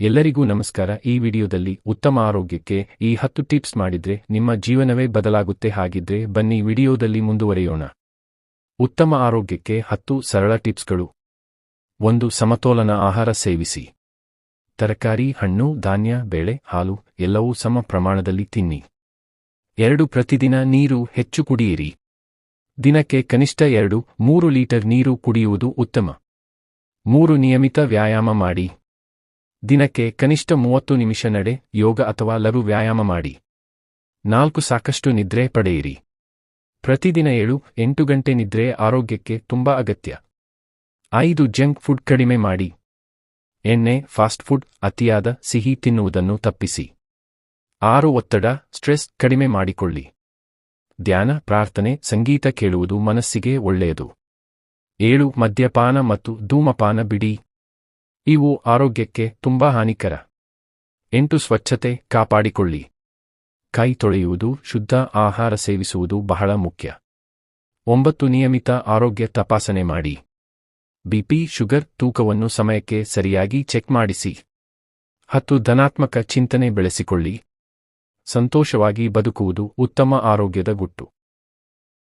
ಎಲ್ಲರಿಗೂ ನಮಸ್ಕಾರ. ಈ ವಿಡಿಯೋದಲ್ಲಿ ಉತ್ತಮ ಆರೋಗ್ಯಕ್ಕೆ ಈ ಹತ್ತು ಟಿಪ್ಸ್ ಮಾಡಿದ್ರೆ ನಿಮ್ಮ ಜೀವನವೇ ಬದಲಾಗುತ್ತೆ ಹಾಗಿದ್ರೆ ಬನ್ನಿ ವಿಡಿಯೋದಲ್ಲಿ ಮುಂದುವರಿಯೋಣ. ಉತ್ತಮ ಆರೋಗ್ಯಕ್ಕೆ ಹತ್ತು ಸರಳ ಟಿಪ್ಸ್ಗಳು. ಒಂದು, ಸಮತೋಲನ ಆಹಾರ ಸೇವಿಸಿ. ತರಕಾರಿ, ಹಣ್ಣು, ಧಾನ್ಯ, ಬೇಳೆ, ಹಾಲು ಎಲ್ಲವೂ ಸಮ ಪ್ರಮಾಣದಲ್ಲಿ ತಿನ್ನಿ. ಎರಡು, ಪ್ರತಿದಿನ ನೀರು ಹೆಚ್ಚು ಕುಡಿಯಿರಿ. ದಿನಕ್ಕೆ ಕನಿಷ್ಠ ಎರಡು, ಮೂರು ಲೀಟರ್ ನೀರು ಕುಡಿಯುವುದು ಉತ್ತಮ. ಮೂರು, ನಿಯಮಿತ ವ್ಯಾಯಾಮ ಮಾಡಿ. ದಿನಕ್ಕೆ ಕನಿಷ್ಠ ಮೂವತ್ತು ನಿಮಿಷ ನಡೆ, ಯೋಗ ಅಥವಾ ಲಘು ವ್ಯಾಯಾಮ ಮಾಡಿ. ನಾಲ್ಕು ಸಾಕಷ್ಟು ನಿದ್ರೆ ಪಡೆಯಿರಿ. ಪ್ರತಿದಿನ ಏಳು, ಎಂಟು ಗಂಟೆ ನಿದ್ರೆ ಆರೋಗ್ಯಕ್ಕೆ ತುಂಬಾ ಅಗತ್ಯ. ಐದು ಜಂಕ್ ಫುಡ್ ಕಡಿಮೆ ಮಾಡಿ. ಎಣ್ಣೆ, ಫಾಸ್ಟ್ ಫುಡ್, ಅತಿಯಾದ ಸಿಹಿ ತಿನ್ನುವುದನ್ನು ತಪ್ಪಿಸಿ. ಆರು ಒತ್ತಡ, ಸ್ಟ್ರೆಸ್ ಕಡಿಮೆ ಮಾಡಿಕೊಳ್ಳಿ. ಧ್ಯಾನ, ಪ್ರಾರ್ಥನೆ, ಸಂಗೀತ ಕೇಳುವುದು ಮನಸ್ಸಿಗೆ ಒಳ್ಳೆಯದು. ಏಳು ಮದ್ಯಪಾನ ಮತ್ತು ಧೂಮಪಾನ ಬಿಡಿ. ಇವು ಆರೋಗ್ಯಕ್ಕೆ ತುಂಬಾ ಹಾನಿಕರ. ಎಂಟು, ಸ್ವಚ್ಛತೆ ಕಾಪಾಡಿಕೊಳ್ಳಿ. ಕೈ ತೊಳೆಯುವುದು, ಶುದ್ಧ ಆಹಾರ ಸೇವಿಸುವುದು ಬಹಳ ಮುಖ್ಯ. ಒಂಬತ್ತು, ನಿಯಮಿತ ಆರೋಗ್ಯ ತಪಾಸಣೆ ಮಾಡಿ. ಬಿಪಿ ಶುಗರ್ ತೂಕವನ್ನು ಸಮಯಕ್ಕೆ ಸರಿಯಾಗಿ ಚೆಕ್ ಮಾಡಿಸಿ. ಹತ್ತು, ಧನಾತ್ಮಕ ಚಿಂತನೆ ಬೆಳೆಸಿಕೊಳ್ಳಿ. ಸಂತೋಷವಾಗಿ ಬದುಕುವುದು ಉತ್ತಮ ಆರೋಗ್ಯದ ಗುಟ್ಟು.